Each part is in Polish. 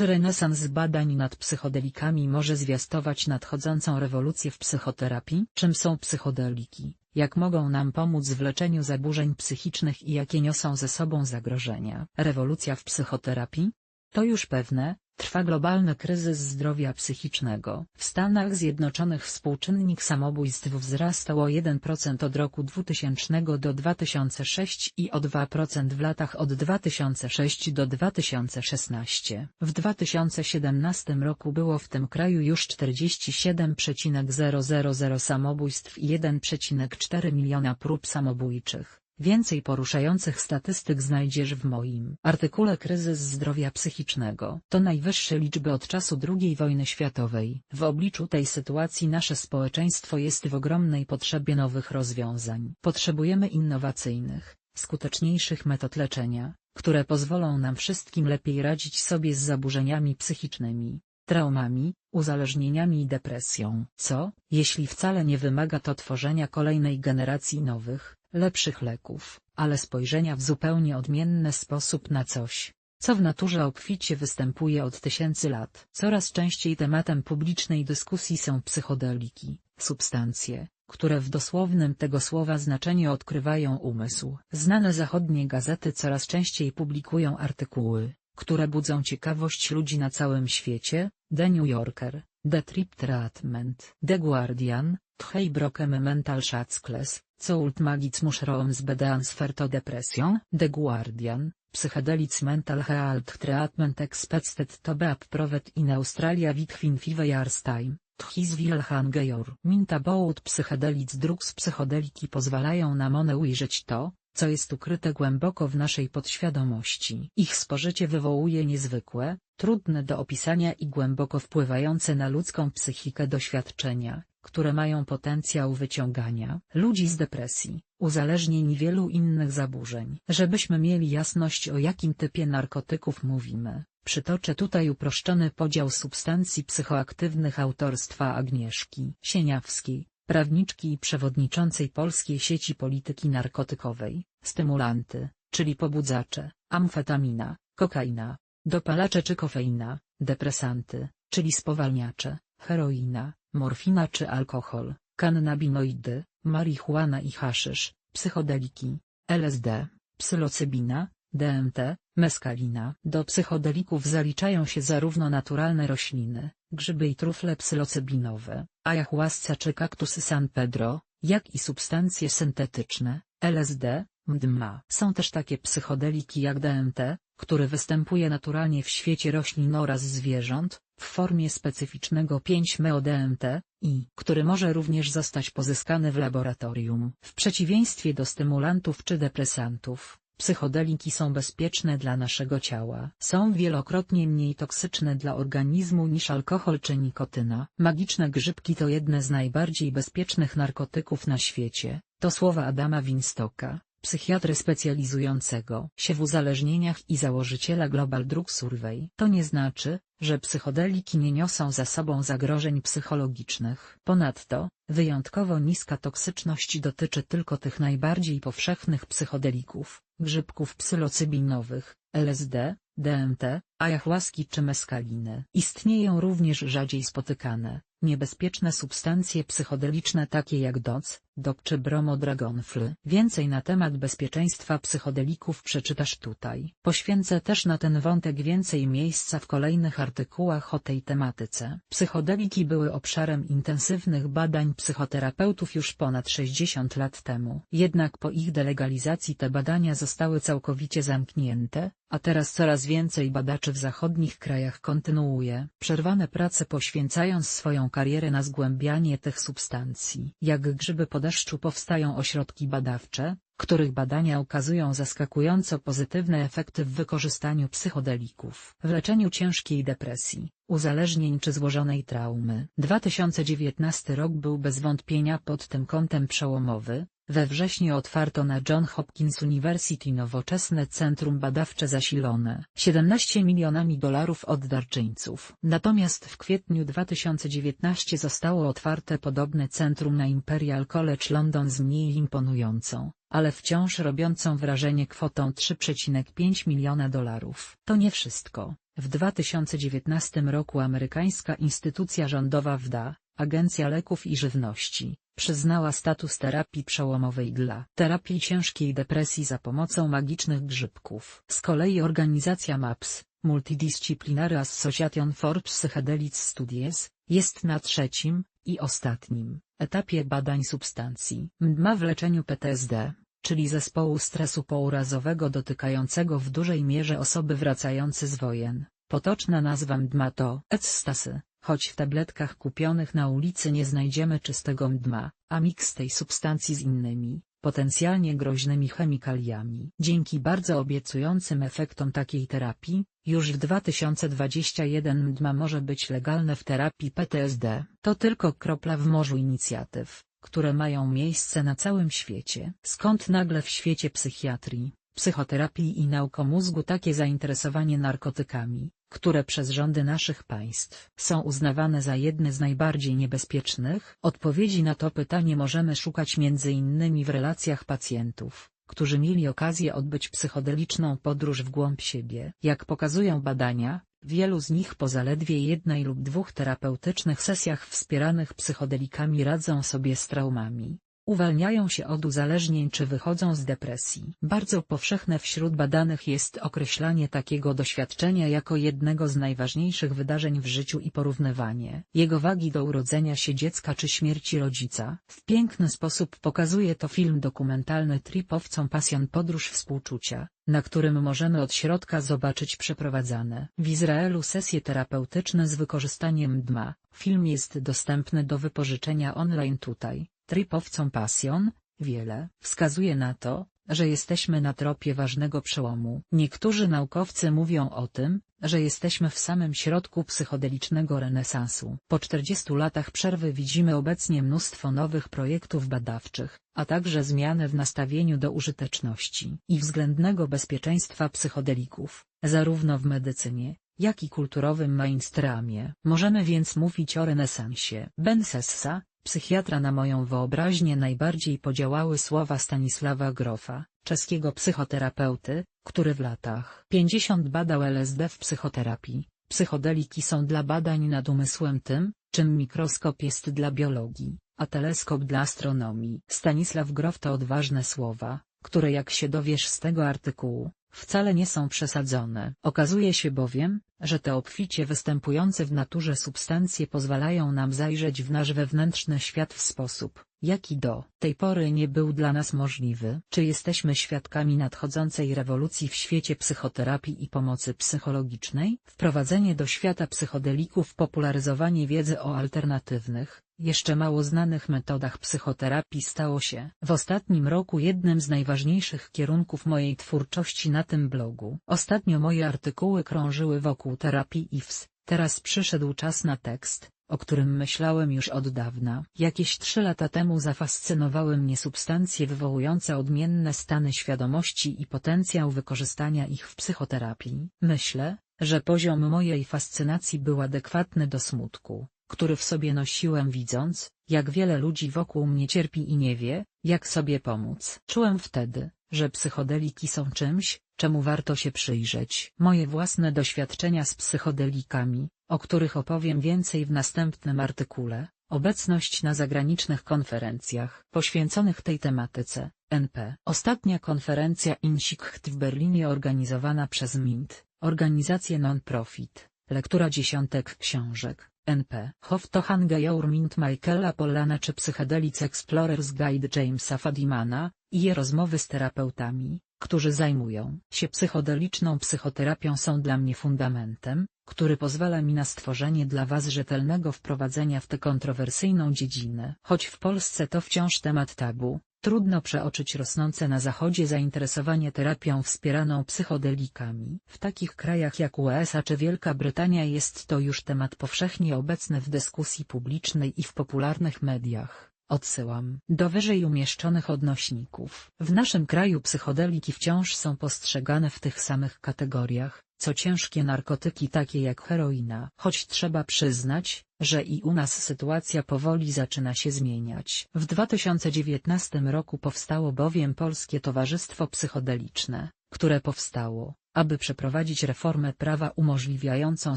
Czy renesans badań nad psychodelikami może zwiastować nadchodzącą rewolucję w psychoterapii? Czym są psychodeliki? Jak mogą nam pomóc w leczeniu zaburzeń psychicznych i jakie niosą ze sobą zagrożenia? Rewolucja w psychoterapii? To już pewne, Trwa globalny kryzys zdrowia psychicznego. W Stanach Zjednoczonych współczynnik samobójstw wzrastał o 1% od roku 2000 do 2006 i o 2% w latach od 2006 do 2016. W 2017 roku było w tym kraju już 47,000 samobójstw i 1,4 miliona prób samobójczych. Więcej poruszających statystyk znajdziesz w moim artykule Kryzys zdrowia psychicznego. To najwyższe liczby od czasu II wojny światowej. W obliczu tej sytuacji nasze społeczeństwo jest w ogromnej potrzebie nowych rozwiązań. Potrzebujemy innowacyjnych, skuteczniejszych metod leczenia, które pozwolą nam wszystkim lepiej radzić sobie z zaburzeniami psychicznymi, traumami, uzależnieniami i depresją. Co, jeśli wcale nie wymaga to tworzenia kolejnej generacji nowych, lepszych leków, ale spojrzenia w zupełnie odmienny sposób na coś, co w naturze obficie występuje od tysięcy lat. Coraz częściej tematem publicznej dyskusji są psychodeliki, substancje, które w dosłownym tego słowa znaczeniu odkrywają umysł. Znane zachodnie gazety coraz częściej publikują artykuły, które budzą ciekawość ludzi na całym świecie, The New Yorker, The Trip Treatment, The Guardian, Tchej Brokem Mental Schatzkles, Coult Magic Mushrooms Bedeans to Depression, The Guardian, Psychedelic Mental Health Treatment Expected to be approved in Australia within five years time. Tchis Wilhangejor. Mint about psychedelic drugs Psychodeliki pozwalają nam one ujrzeć to, co jest ukryte głęboko w naszej podświadomości. Ich spożycie wywołuje niezwykłe, trudne do opisania i głęboko wpływające na ludzką psychikę doświadczenia, które mają potencjał wyciągania ludzi z depresji, uzależnień i wielu innych zaburzeń. Żebyśmy mieli jasność o jakim typie narkotyków mówimy, przytoczę tutaj uproszczony podział substancji psychoaktywnych autorstwa Agnieszki Sieniawskiej, prawniczki i przewodniczącej Polskiej Sieci Polityki Narkotykowej, stymulanty, czyli pobudzacze, amfetamina, kokaina, dopalacze czy kofeina, depresanty, czyli spowalniacze, heroina, morfina czy alkohol, kannabinoidy, marihuana i haszysz, psychodeliki, LSD, psylocybina, DMT, meskalina. Do psychodelików zaliczają się zarówno naturalne rośliny, grzyby i trufle psylocybinowe, ayahuasca czy kaktusy San Pedro, jak i substancje syntetyczne, LSD, MDMA. Są też takie psychodeliki jak DMT, który występuje naturalnie w świecie roślin oraz zwierząt, w formie specyficznego 5-MeO-DMT, i który może również zostać pozyskany w laboratorium. W przeciwieństwie do stymulantów czy depresantów, psychodeliki są bezpieczne dla naszego ciała. Są wielokrotnie mniej toksyczne dla organizmu niż alkohol czy nikotyna. Magiczne grzybki to jedne z najbardziej bezpiecznych narkotyków na świecie, to słowa Adama Winstocka, psychiatry specjalizującego się w uzależnieniach i założyciela Global Drug Survey. To nie znaczy, że psychodeliki nie niosą za sobą zagrożeń psychologicznych. Ponadto, wyjątkowo niska toksyczność dotyczy tylko tych najbardziej powszechnych psychodelików, grzybków psylocybinowych, LSD, DMT, ayahuaski czy meskaliny. Istnieją również rzadziej spotykane, niebezpieczne substancje psychodeliczne takie jak DOC, DOC czy bromodragonfl. Więcej na temat bezpieczeństwa psychodelików przeczytasz tutaj. Poświęcę też na ten wątek więcej miejsca w kolejnych artykułach o tej tematyce. Psychodeliki były obszarem intensywnych badań psychoterapeutów już ponad 60 lat temu. Jednak po ich delegalizacji te badania zostały całkowicie zamknięte, a teraz coraz więcej badaczy w zachodnich krajach kontynuuje przerwane prace poświęcając swoją karierę na zgłębianie tych substancji. Jak grzyby po deszczu powstają ośrodki badawcze, których badania ukazują zaskakująco pozytywne efekty w wykorzystaniu psychodelików w leczeniu ciężkiej depresji, uzależnień czy złożonej traumy. 2019 rok był bez wątpienia pod tym kątem przełomowy, we wrześniu otwarto na John Hopkins University nowoczesne centrum badawcze zasilone 17 milionami dolarów od darczyńców. Natomiast w kwietniu 2019 zostało otwarte podobne centrum na Imperial College London z mniej imponującą, ale wciąż robiącą wrażenie kwotą 3,5 miliona dolarów. To nie wszystko. W 2019 roku amerykańska instytucja rządowa WDA, Agencja Leków i Żywności, przyznała status terapii przełomowej dla terapii ciężkiej depresji za pomocą magicznych grzybków. Z kolei organizacja MAPS, Multidisciplinary Association for Psychedelic Studies, jest na trzecim, i ostatnim, etapie badań substancji MDMA w leczeniu PTSD, czyli zespołu stresu pourazowego dotykającego w dużej mierze osoby wracające z wojen. Potoczna nazwa MDMA to ecstasy, choć w tabletkach kupionych na ulicy nie znajdziemy czystego MDMA, a miks tej substancji z innymi, potencjalnie groźnymi chemikaliami. Dzięki bardzo obiecującym efektom takiej terapii, już w 2021 MDMA może być legalne w terapii PTSD. To tylko kropla w morzu inicjatyw, które mają miejsce na całym świecie. Skąd nagle w świecie psychiatrii, psychoterapii i naukomózgu takie zainteresowanie narkotykami, które przez rządy naszych państw są uznawane za jedne z najbardziej niebezpiecznych? Odpowiedzi na to pytanie możemy szukać m.in. w relacjach pacjentów, którzy mieli okazję odbyć psychodeliczną podróż w głąb siebie. Jak pokazują badania, wielu z nich po zaledwie jednej lub dwóch terapeutycznych sesjach wspieranych psychodelikami radzą sobie z traumami, uwalniają się od uzależnień czy wychodzą z depresji. Bardzo powszechne wśród badanych jest określanie takiego doświadczenia jako jednego z najważniejszych wydarzeń w życiu i porównywanie jego wagi do urodzenia się dziecka czy śmierci rodzica. W piękny sposób pokazuje to film dokumentalny Tripowcą Pasjon Podróż Współczucia, na którym możemy od środka zobaczyć przeprowadzane w Izraelu sesje terapeutyczne z wykorzystaniem DMA. Film jest dostępny do wypożyczenia online tutaj. Tripowcą Pasjon, wiele wskazuje na to, że jesteśmy na tropie ważnego przełomu. Niektórzy naukowcy mówią o tym, że jesteśmy w samym środku psychodelicznego renesansu. Po 40 latach przerwy widzimy obecnie mnóstwo nowych projektów badawczych, a także zmiany w nastawieniu do użyteczności i względnego bezpieczeństwa psychodelików, zarówno w medycynie, jak i kulturowym mainstreamie. Możemy więc mówić o renesansie. Ben Sessa, Psychiatra na moją wyobraźnię najbardziej podziałały słowa Stanisława Grofa, czeskiego psychoterapeuty, który w latach 50 badał LSD w psychoterapii. Psychodeliki są dla badań nad umysłem tym, czym mikroskop jest dla biologii, a teleskop dla astronomii. Stanisław Grof to odważne słowa, które jak się dowiesz z tego artykułu, wcale nie są przesadzone. Okazuje się bowiem, że te obficie występujące w naturze substancje pozwalają nam zajrzeć w nasz wewnętrzny świat w sposób, jaki do tej pory nie był dla nas możliwy. Czy jesteśmy świadkami nadchodzącej rewolucji w świecie psychoterapii i pomocy psychologicznej? Wprowadzenie do świata psychodelików popularyzowanie wiedzy o alternatywnych, jeszcze mało znanych metodach psychoterapii stało się w ostatnim roku jednym z najważniejszych kierunków mojej twórczości na tym blogu. Ostatnio moje artykuły krążyły wokół terapii IFS, teraz przyszedł czas na tekst, o którym myślałem już od dawna. Jakieś trzy lata temu zafascynowały mnie substancje wywołujące odmienne stany świadomości i potencjał wykorzystania ich w psychoterapii. Myślę, że poziom mojej fascynacji był adekwatny do smutku, który w sobie nosiłem widząc, jak wiele ludzi wokół mnie cierpi i nie wie, jak sobie pomóc. Czułem wtedy, że psychodeliki są czymś, czemu warto się przyjrzeć. Moje własne doświadczenia z psychodelikami, o których opowiem więcej w następnym artykule, obecność na zagranicznych konferencjach poświęconych tej tematyce, NP. Ostatnia konferencja INSIKT w Berlinie organizowana przez MINT, organizację non-profit, lektura dziesiątek książek, NP. Hoftohangejeur Mint Michaela Pollana czy Psychedelic Explorers Guide Jamesa Fadimana, i je rozmowy z terapeutami, którzy zajmują się psychodeliczną psychoterapią są dla mnie fundamentem, który pozwala mi na stworzenie dla Was rzetelnego wprowadzenia w tę kontrowersyjną dziedzinę. Choć w Polsce to wciąż temat tabu, trudno przeoczyć rosnące na Zachodzie zainteresowanie terapią wspieraną psychodelikami. W takich krajach jak USA czy Wielka Brytania jest to już temat powszechnie obecny w dyskusji publicznej i w popularnych mediach. Odsyłam do wyżej umieszczonych odnośników. W naszym kraju psychodeliki wciąż są postrzegane w tych samych kategoriach, co ciężkie narkotyki takie jak heroina. Choć trzeba przyznać, że i u nas sytuacja powoli zaczyna się zmieniać. W 2019 roku powstało bowiem Polskie Towarzystwo Psychodeliczne, które powstało, aby przeprowadzić reformę prawa umożliwiającą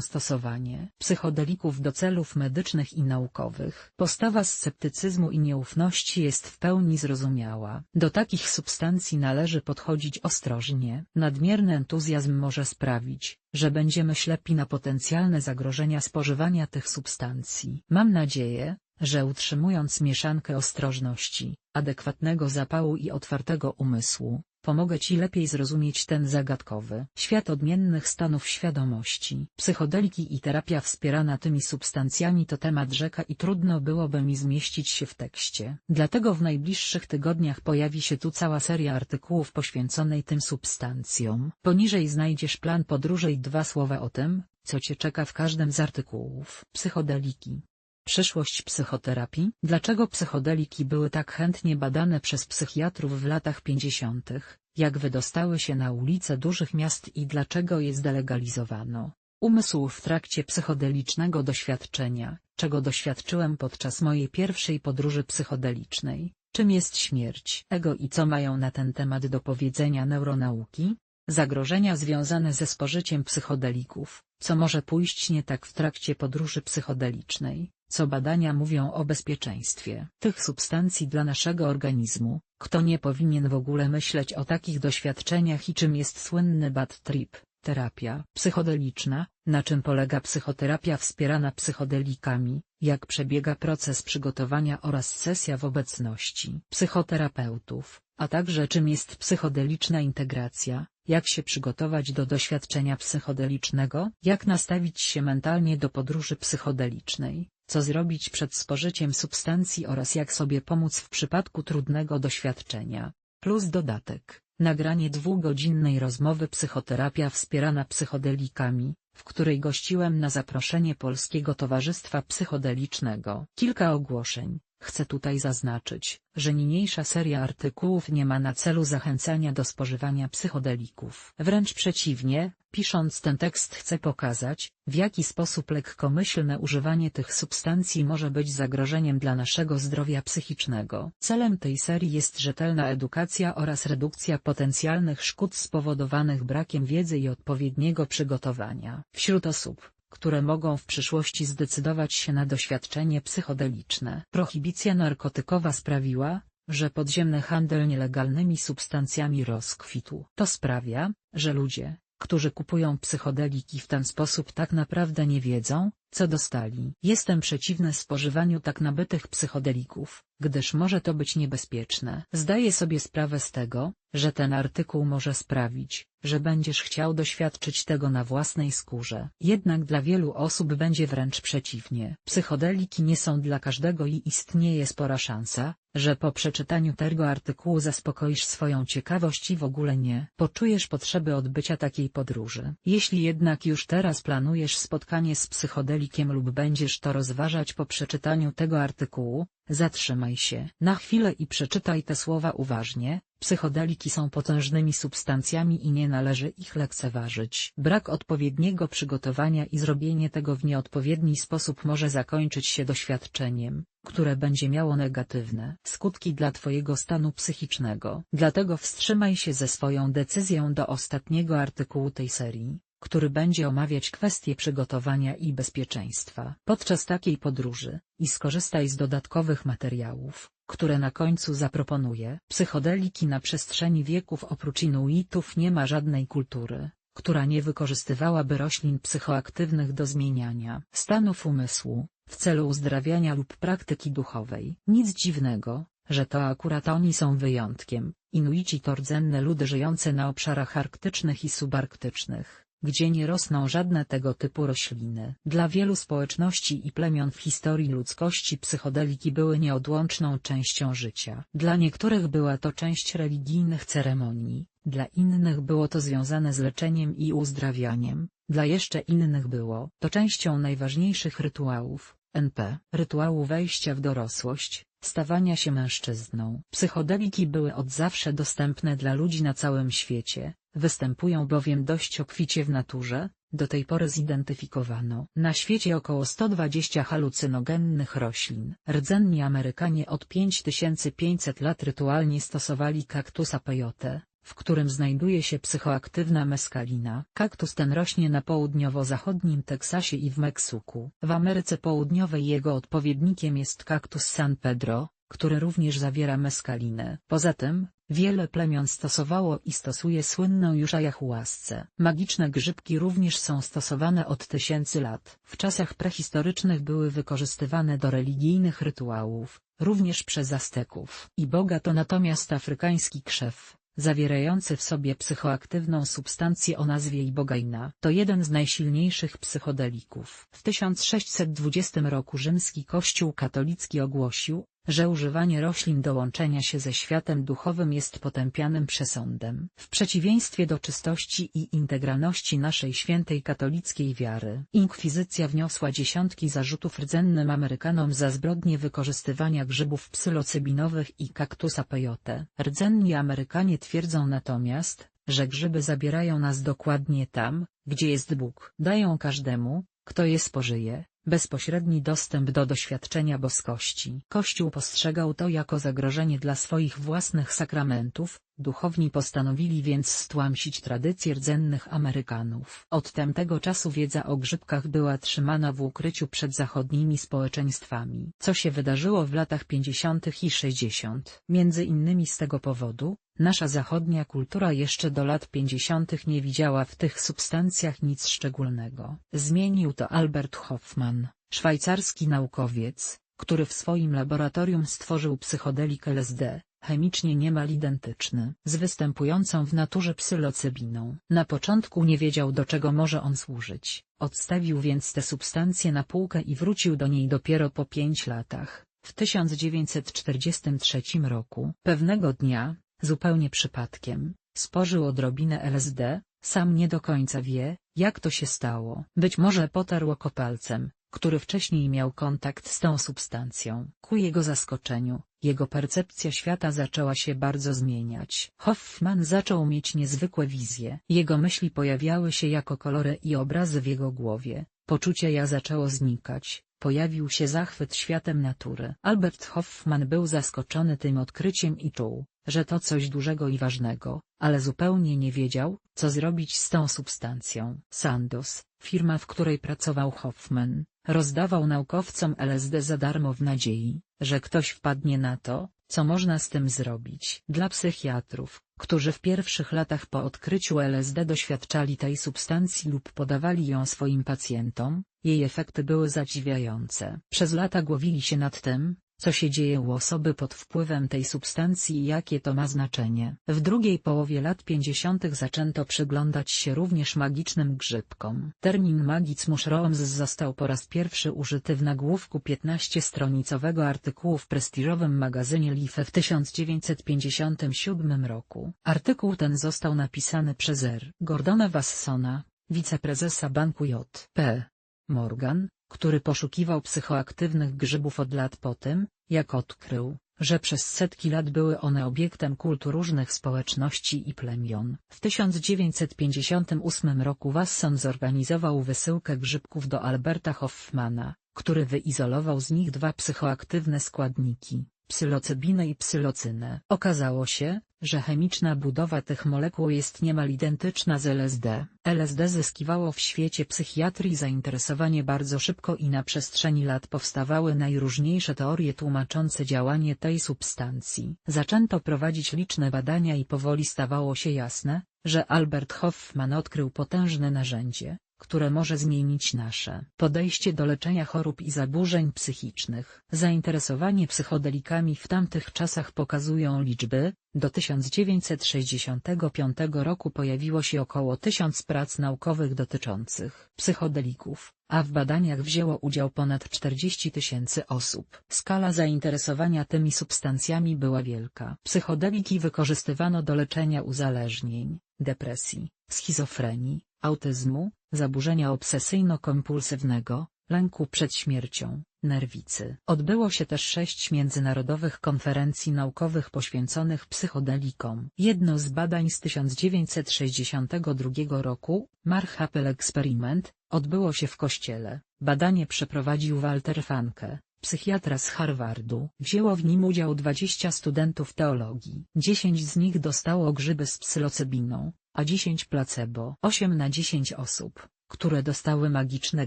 stosowanie psychodelików do celów medycznych i naukowych. Postawa sceptycyzmu i nieufności jest w pełni zrozumiała. Do takich substancji należy podchodzić ostrożnie. Nadmierny entuzjazm może sprawić, że będziemy ślepi na potencjalne zagrożenia spożywania tych substancji. Mam nadzieję, że utrzymując mieszankę ostrożności, adekwatnego zapału i otwartego umysłu, Pomogę Ci lepiej zrozumieć ten zagadkowy świat odmiennych stanów świadomości. Psychodeliki i terapia wspierana tymi substancjami to temat rzeka i trudno byłoby mi zmieścić się w tekście. Dlatego w najbliższych tygodniach pojawi się tu cała seria artykułów poświęconej tym substancjom. Poniżej znajdziesz plan podróży i dwa słowa o tym, co Cię czeka w każdym z artykułów. Psychodeliki Przyszłość psychoterapii Dlaczego psychodeliki były tak chętnie badane przez psychiatrów w latach 50., jak wydostały się na ulice dużych miast i dlaczego je zdelegalizowano? Umysł w trakcie psychodelicznego doświadczenia, czego doświadczyłem podczas mojej pierwszej podróży psychodelicznej, czym jest śmierć ego i co mają na ten temat do powiedzenia neuronauki? Zagrożenia związane ze spożyciem psychodelików, co może pójść nie tak w trakcie podróży psychodelicznej, co badania mówią o bezpieczeństwie tych substancji dla naszego organizmu, kto nie powinien w ogóle myśleć o takich doświadczeniach i czym jest słynny bad trip, terapia psychodeliczna, na czym polega psychoterapia wspierana psychodelikami, jak przebiega proces przygotowania oraz sesja w obecności psychoterapeutów, a także czym jest psychodeliczna integracja, jak się przygotować do doświadczenia psychodelicznego, jak nastawić się mentalnie do podróży psychodelicznej, co zrobić przed spożyciem substancji oraz jak sobie pomóc w przypadku trudnego doświadczenia, plus dodatek, nagranie dwugodzinnej rozmowy psychoterapia wspierana psychodelikami, w której gościłem na zaproszenie Polskiego Towarzystwa Psychodelicznego. Kilka ogłoszeń. Chcę tutaj zaznaczyć, że niniejsza seria artykułów nie ma na celu zachęcania do spożywania psychodelików. Wręcz przeciwnie, pisząc ten tekst chcę pokazać, w jaki sposób lekkomyślne używanie tych substancji może być zagrożeniem dla naszego zdrowia psychicznego. Celem tej serii jest rzetelna edukacja oraz redukcja potencjalnych szkód spowodowanych brakiem wiedzy i odpowiedniego przygotowania. Wśród osób, które mogą w przyszłości zdecydować się na doświadczenie psychodeliczne. Prohibicja narkotykowa sprawiła, że podziemny handel nielegalnymi substancjami rozkwitł. To sprawia, że ludzie, którzy kupują psychodeliki w ten sposób tak naprawdę nie wiedzą, co dostali. Jestem przeciwny spożywaniu tak nabytych psychodelików, gdyż może to być niebezpieczne. Zdaję sobie sprawę z tego, że ten artykuł może sprawić, że będziesz chciał doświadczyć tego na własnej skórze. Jednak dla wielu osób będzie wręcz przeciwnie. Psychodeliki nie są dla każdego i istnieje spora szansa, że po przeczytaniu tego artykułu zaspokoisz swoją ciekawość i w ogóle nie poczujesz potrzeby odbycia takiej podróży. Jeśli jednak już teraz planujesz spotkanie z psychodelikiem lub będziesz to rozważać po przeczytaniu tego artykułu, zatrzymaj się na chwilę i przeczytaj te słowa uważnie, Psychodeliki są potężnymi substancjami i nie należy ich lekceważyć. Brak odpowiedniego przygotowania i zrobienie tego w nieodpowiedni sposób może zakończyć się doświadczeniem, które będzie miało negatywne skutki dla Twojego stanu psychicznego. Dlatego wstrzymaj się ze swoją decyzją do ostatniego artykułu tej serii, który będzie omawiać kwestie przygotowania i bezpieczeństwa podczas takiej podróży, i skorzystaj z dodatkowych materiałów które na końcu zaproponuje. Psychodeliki na przestrzeni wieków oprócz Inuitów nie ma żadnej kultury, która nie wykorzystywałaby roślin psychoaktywnych do zmieniania stanów umysłu, w celu uzdrawiania lub praktyki duchowej. Nic dziwnego, że to akurat oni są wyjątkiem, Inuici to rdzenne ludy żyjące na obszarach arktycznych i subarktycznych gdzie nie rosną żadne tego typu rośliny. Dla wielu społeczności i plemion w historii ludzkości psychodeliki były nieodłączną częścią życia. Dla niektórych była to część religijnych ceremonii, dla innych było to związane z leczeniem i uzdrawianiem, dla jeszcze innych było to częścią najważniejszych rytuałów, NP, rytuału wejścia w dorosłość, stawania się mężczyzną. Psychodeliki były od zawsze dostępne dla ludzi na całym świecie, występują bowiem dość obficie w naturze, do tej pory zidentyfikowano na świecie około 120 halucynogennych roślin. Rdzenni Amerykanie od 5500 lat rytualnie stosowali kaktusa peyote, w którym znajduje się psychoaktywna meskalina. Kaktus ten rośnie na południowo-zachodnim Teksasie i w Meksyku. W Ameryce Południowej jego odpowiednikiem jest kaktus San Pedro, który również zawiera meskalinę. Poza tym, wiele plemion stosowało i stosuje słynną już ayahuascę. Magiczne grzybki również są stosowane od tysięcy lat. W czasach prehistorycznych były wykorzystywane do religijnych rytuałów, również przez Azteków. I boga to natomiast afrykański krzew, zawierający w sobie psychoaktywną substancję o nazwie ibogaina. To jeden z najsilniejszych psychodelików. W 1620 roku rzymski kościół katolicki ogłosił, że używanie roślin do łączenia się ze światem duchowym jest potępianym przesądem. W przeciwieństwie do czystości i integralności naszej świętej katolickiej wiary. Inkwizycja wniosła dziesiątki zarzutów rdzennym Amerykanom za zbrodnie wykorzystywania grzybów psylocybinowych i kaktusa peyote. Rdzenni Amerykanie twierdzą natomiast, że grzyby zabierają nas dokładnie tam, gdzie jest Bóg. Dają każdemu, kto je spożyje, bezpośredni dostęp do doświadczenia boskości. Kościół postrzegał to jako zagrożenie dla swoich własnych sakramentów, duchowni postanowili więc stłamsić tradycje rdzennych Amerykanów. Od tamtego czasu wiedza o grzybkach była trzymana w ukryciu przed zachodnimi społeczeństwami. Co się wydarzyło w latach 50. i 60. Między innymi z tego powodu, Nasza zachodnia kultura jeszcze do lat 50. nie widziała w tych substancjach nic szczególnego. Zmienił to Albert Hoffman, szwajcarski naukowiec, który w swoim laboratorium stworzył psychodelik LSD, chemicznie niemal identyczny z występującą w naturze psylocybiną. Na początku nie wiedział do czego może on służyć, odstawił więc tę substancję na półkę i wrócił do niej dopiero po pięć latach. W 1943 roku, pewnego dnia, zupełnie przypadkiem, spożył odrobinę LSD, sam nie do końca wie, jak to się stało. Być może potarł oko palcem, który wcześniej miał kontakt z tą substancją. Ku jego zaskoczeniu, jego percepcja świata zaczęła się bardzo zmieniać. Hoffman zaczął mieć niezwykłe wizje. Jego myśli pojawiały się jako kolory i obrazy w jego głowie. Poczucie ja zaczęło znikać, pojawił się zachwyt światem natury. Albert Hoffman był zaskoczony tym odkryciem i czuł, że to coś dużego i ważnego, ale zupełnie nie wiedział, co zrobić z tą substancją. Sandoz, firma w której pracował Hoffman, rozdawał naukowcom LSD za darmo w nadziei, że ktoś wpadnie na to, co można z tym zrobić? Dla psychiatrów, którzy w pierwszych latach po odkryciu LSD doświadczali tej substancji lub podawali ją swoim pacjentom, jej efekty były zadziwiające. Przez lata głowili się nad tym, co się dzieje u osoby pod wpływem tej substancji i jakie to ma znaczenie. W drugiej połowie lat 50. zaczęto przyglądać się również magicznym grzybkom. Termin magic mushrooms został po raz pierwszy użyty w nagłówku 15-stronicowego artykułu w prestiżowym magazynie Life w 1957 roku. Artykuł ten został napisany przez R. Gordona Wassona, wiceprezesa banku J.P. Morgan, który poszukiwał psychoaktywnych grzybów od lat po tym, jak odkrył, że przez setki lat były one obiektem kultu różnych społeczności i plemion. W 1958 roku Wasson zorganizował wysyłkę grzybków do Alberta Hoffmana, który wyizolował z nich dwa psychoaktywne składniki, psylocybinę i psylocynę. Okazało się, że chemiczna budowa tych molekuł jest niemal identyczna z LSD. LSD zyskiwało w świecie psychiatrii zainteresowanie bardzo szybko i na przestrzeni lat powstawały najróżniejsze teorie tłumaczące działanie tej substancji. Zaczęto prowadzić liczne badania i powoli stawało się jasne, że Albert Hoffman odkrył potężne narzędzie, które może zmienić nasze podejście do leczenia chorób i zaburzeń psychicznych. Zainteresowanie psychodelikami w tamtych czasach pokazują liczby, do 1965 roku pojawiło się około tysiąc prac naukowych dotyczących psychodelików, a w badaniach wzięło udział ponad 40 tysięcy osób. Skala zainteresowania tymi substancjami była wielka. Psychodeliki wykorzystywano do leczenia uzależnień, depresji, schizofrenii, autyzmu, zaburzenia obsesyjno-kompulsywnego, lęku przed śmiercią, nerwicy. Odbyło się też sześć międzynarodowych konferencji naukowych poświęconych psychodelikom. Jedno z badań z 1962 roku, Marhapel Experiment, odbyło się w kościele. Badanie przeprowadził Walter Fanke, psychiatra z Harvardu. Wzięło w nim udział 20 studentów teologii. 10 z nich dostało grzyby z psylocybiną, a 10 placebo. 8 na 10 osób, które dostały magiczne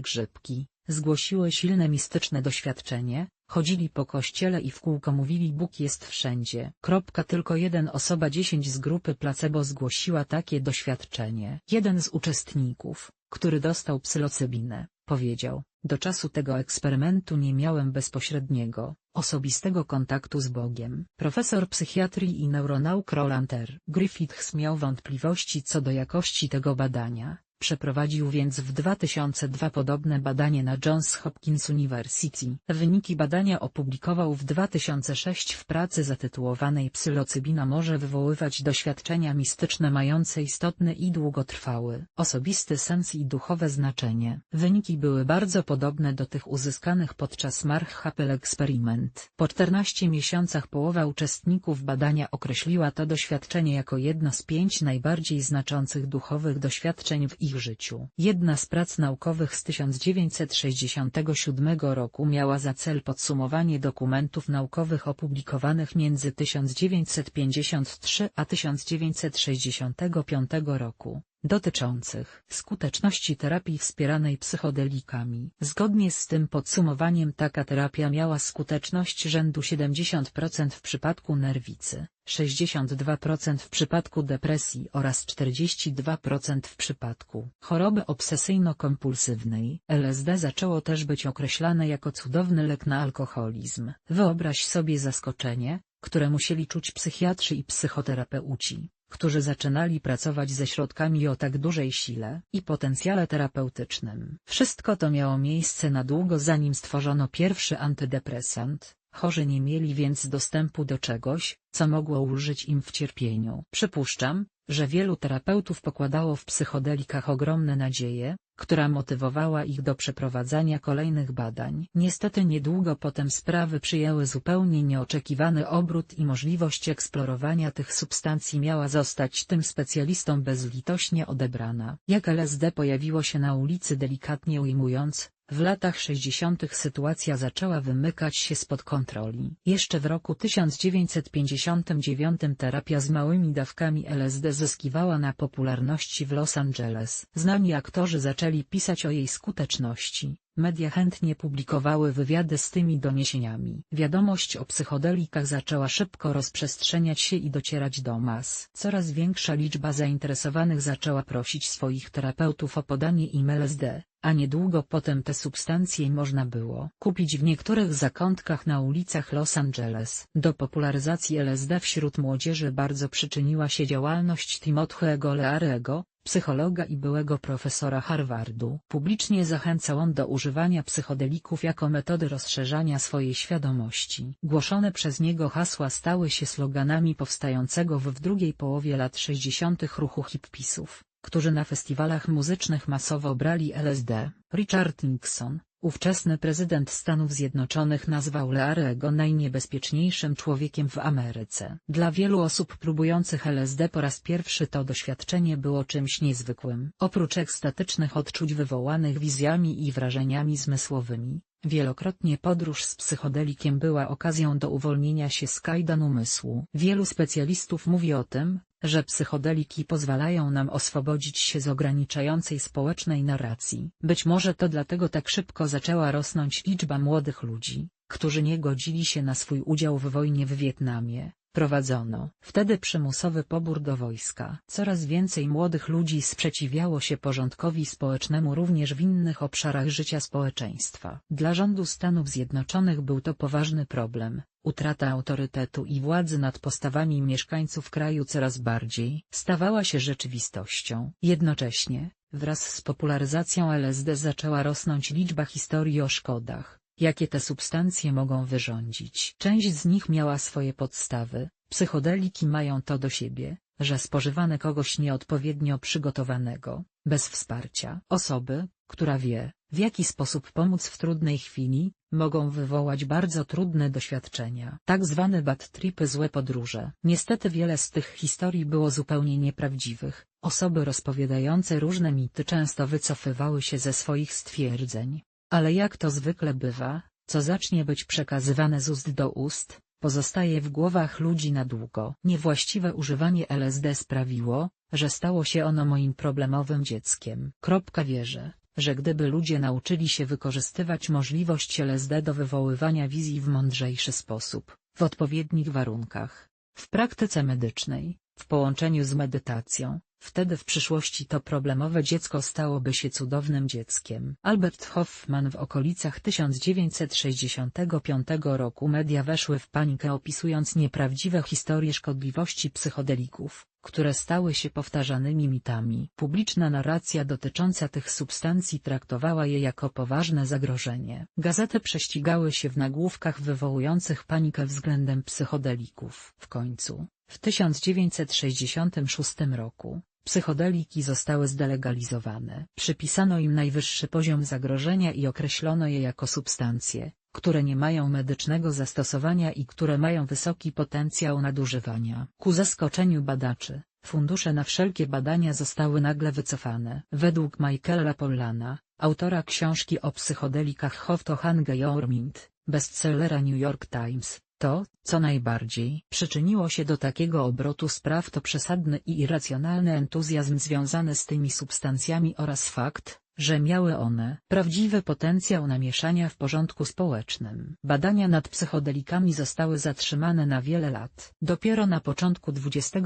grzybki, zgłosiły silne mistyczne doświadczenie, chodzili po kościele i w kółko mówili Bóg jest wszędzie. Kropka tylko jeden osoba 10 z grupy placebo zgłosiła takie doświadczenie. Jeden z uczestników, który dostał psylocybinę, powiedział, do czasu tego eksperymentu nie miałem bezpośredniego, osobistego kontaktu z Bogiem. Profesor psychiatrii i neuronauk Roland R. Griffiths miał wątpliwości co do jakości tego badania, Przeprowadził więc w 2002 podobne badanie na Johns Hopkins University. Wyniki badania opublikował w 2006 w pracy zatytułowanej Psylocybina może wywoływać doświadczenia mistyczne mające istotny i długotrwały, osobisty sens i duchowe znaczenie. Wyniki były bardzo podobne do tych uzyskanych podczas Mark-Happel Experiment. Po 14 miesiącach połowa uczestników badania określiła to doświadczenie jako jedno z pięć najbardziej znaczących duchowych doświadczeń w ich ich życiu. Jedna z prac naukowych z 1967 roku miała za cel podsumowanie dokumentów naukowych opublikowanych między 1953 a 1965 roku dotyczących skuteczności terapii wspieranej psychodelikami. Zgodnie z tym podsumowaniem taka terapia miała skuteczność rzędu 70% w przypadku nerwicy, 62% w przypadku depresji oraz 42% w przypadku choroby obsesyjno-kompulsywnej. LSD zaczęło też być określane jako cudowny lek na alkoholizm. Wyobraź sobie zaskoczenie, które musieli czuć psychiatrzy i psychoterapeuci którzy zaczynali pracować ze środkami o tak dużej sile i potencjale terapeutycznym. Wszystko to miało miejsce na długo zanim stworzono pierwszy antydepresant, chorzy nie mieli więc dostępu do czegoś, co mogło ulżyć im w cierpieniu. Przypuszczam, że wielu terapeutów pokładało w psychodelikach ogromne nadzieje, która motywowała ich do przeprowadzania kolejnych badań. Niestety niedługo potem sprawy przyjęły zupełnie nieoczekiwany obrót i możliwość eksplorowania tych substancji miała zostać tym specjalistom bezlitośnie odebrana. Jak LSD pojawiło się na ulicy delikatnie ujmując, w latach 60. sytuacja zaczęła wymykać się spod kontroli. Jeszcze w roku 1959 terapia z małymi dawkami LSD zyskiwała na popularności w Los Angeles. Znani aktorzy zaczęli pisać o jej skuteczności. Media chętnie publikowały wywiady z tymi doniesieniami. Wiadomość o psychodelikach zaczęła szybko rozprzestrzeniać się i docierać do mas. Coraz większa liczba zainteresowanych zaczęła prosić swoich terapeutów o podanie im LSD, a niedługo potem te substancje można było kupić w niektórych zakątkach na ulicach Los Angeles. Do popularyzacji LSD wśród młodzieży bardzo przyczyniła się działalność Timothy'ego Learego, psychologa i byłego profesora Harvardu. Publicznie zachęcał on do używania psychodelików jako metody rozszerzania swojej świadomości. Głoszone przez niego hasła stały się sloganami powstającego w drugiej połowie lat 60. ruchu hippisów którzy na festiwalach muzycznych masowo brali LSD. Richard Nixon, ówczesny prezydent Stanów Zjednoczonych nazwał Learego najniebezpieczniejszym człowiekiem w Ameryce. Dla wielu osób próbujących LSD po raz pierwszy to doświadczenie było czymś niezwykłym. Oprócz ekstatycznych odczuć wywołanych wizjami i wrażeniami zmysłowymi, Wielokrotnie podróż z psychodelikiem była okazją do uwolnienia się z kajdan umysłu. Wielu specjalistów mówi o tym, że psychodeliki pozwalają nam oswobodzić się z ograniczającej społecznej narracji. Być może to dlatego tak szybko zaczęła rosnąć liczba młodych ludzi, którzy nie godzili się na swój udział w wojnie w Wietnamie, Prowadzono wtedy przymusowy pobór do wojska. Coraz więcej młodych ludzi sprzeciwiało się porządkowi społecznemu również w innych obszarach życia społeczeństwa. Dla rządu Stanów Zjednoczonych był to poważny problem. Utrata autorytetu i władzy nad postawami mieszkańców kraju coraz bardziej stawała się rzeczywistością. Jednocześnie, wraz z popularyzacją LSD zaczęła rosnąć liczba historii o szkodach, jakie te substancje mogą wyrządzić. Część z nich miała swoje podstawy, psychodeliki mają to do siebie, że spożywane kogoś nieodpowiednio przygotowanego, bez wsparcia osoby, która wie, w jaki sposób pomóc w trudnej chwili, mogą wywołać bardzo trudne doświadczenia. Tak zwane bad tripy złe podróże. Niestety wiele z tych historii było zupełnie nieprawdziwych. Osoby rozpowiadające różne mity często wycofywały się ze swoich stwierdzeń. Ale jak to zwykle bywa, co zacznie być przekazywane z ust do ust, pozostaje w głowach ludzi na długo. Niewłaściwe używanie LSD sprawiło, że stało się ono moim problemowym dzieckiem. Kropka wierzę, że gdyby ludzie nauczyli się wykorzystywać możliwość LSD do wywoływania wizji w mądrzejszy sposób, w odpowiednich warunkach, w praktyce medycznej, w połączeniu z medytacją, wtedy w przyszłości to problemowe dziecko stałoby się cudownym dzieckiem. Albert Hoffman w okolicach 1965 roku media weszły w panikę opisując nieprawdziwe historie szkodliwości psychodelików, które stały się powtarzanymi mitami. Publiczna narracja dotycząca tych substancji traktowała je jako poważne zagrożenie. Gazety prześcigały się w nagłówkach wywołujących panikę względem psychodelików. W końcu, w 1966 roku, psychodeliki zostały zdelegalizowane. Przypisano im najwyższy poziom zagrożenia i określono je jako substancje, które nie mają medycznego zastosowania i które mają wysoki potencjał nadużywania. Ku zaskoczeniu badaczy, fundusze na wszelkie badania zostały nagle wycofane. Według Michaela Pollana, autora książki o psychodelikach Hofto Hangeormint, bestsellera New York Times, to, co najbardziej przyczyniło się do takiego obrotu spraw to przesadny i irracjonalny entuzjazm związany z tymi substancjami oraz fakt, że miały one prawdziwy potencjał namieszania w porządku społecznym. Badania nad psychodelikami zostały zatrzymane na wiele lat. Dopiero na początku XXI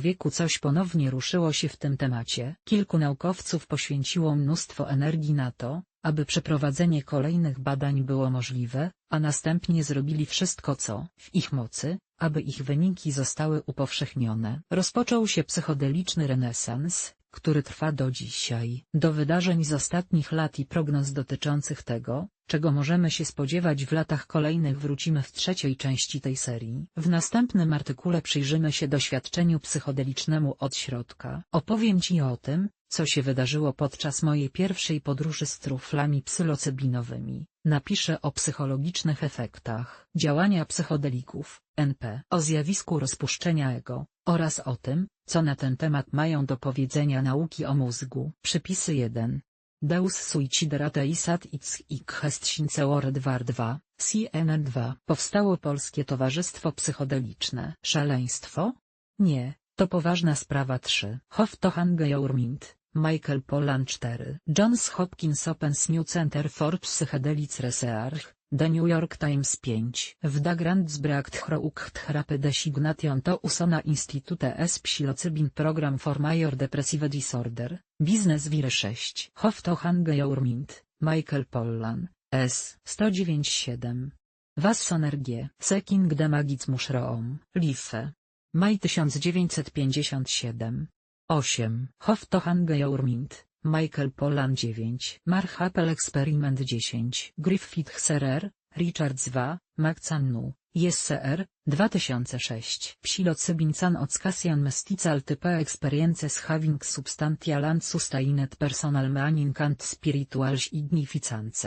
wieku coś ponownie ruszyło się w tym temacie. Kilku naukowców poświęciło mnóstwo energii na to, aby przeprowadzenie kolejnych badań było możliwe, a następnie zrobili wszystko co w ich mocy, aby ich wyniki zostały upowszechnione. Rozpoczął się psychodeliczny renesans, który trwa do dzisiaj. Do wydarzeń z ostatnich lat i prognoz dotyczących tego, czego możemy się spodziewać w latach kolejnych wrócimy w trzeciej części tej serii. W następnym artykule przyjrzymy się doświadczeniu psychodelicznemu od środka. Opowiem Ci o tym, co się wydarzyło podczas mojej pierwszej podróży z truflami psylocybinowymi. Napiszę o psychologicznych efektach działania psychodelików, NP, o zjawisku rozpuszczenia ego, oraz o tym, co na ten temat mają do powiedzenia nauki o mózgu. Przypisy 1. Deus suiciderate isat its ik hestsinceore 2 CNN 2 Powstało Polskie Towarzystwo Psychodeliczne. Szaleństwo? Nie, to poważna sprawa 3. Hoftohangejourmint, Michael Pollan 4. Johns Hopkins Open New Center for Psychedelic Research, The New York Times 5. W Da Grandsbracht Hrouchtherapy Designation to Usona Institute S Psilocybin Program for Major Depressive Disorder, Business Wire 6. Hoftohangejourmint, Michael Pollan, S. 1097. Wassoner G. Seking de Magic Mushroom, Life. Maj 1957. 8. Hoftohangejourmint, Michael Pollan 9. Marhapel Experiment 10. Griffith Serer, Richard Zwa, Maccannu, ISCR, 2006. Psilocybin can ockasian mestical type experiences having substantia and sustained personal meaning and spiritual significance.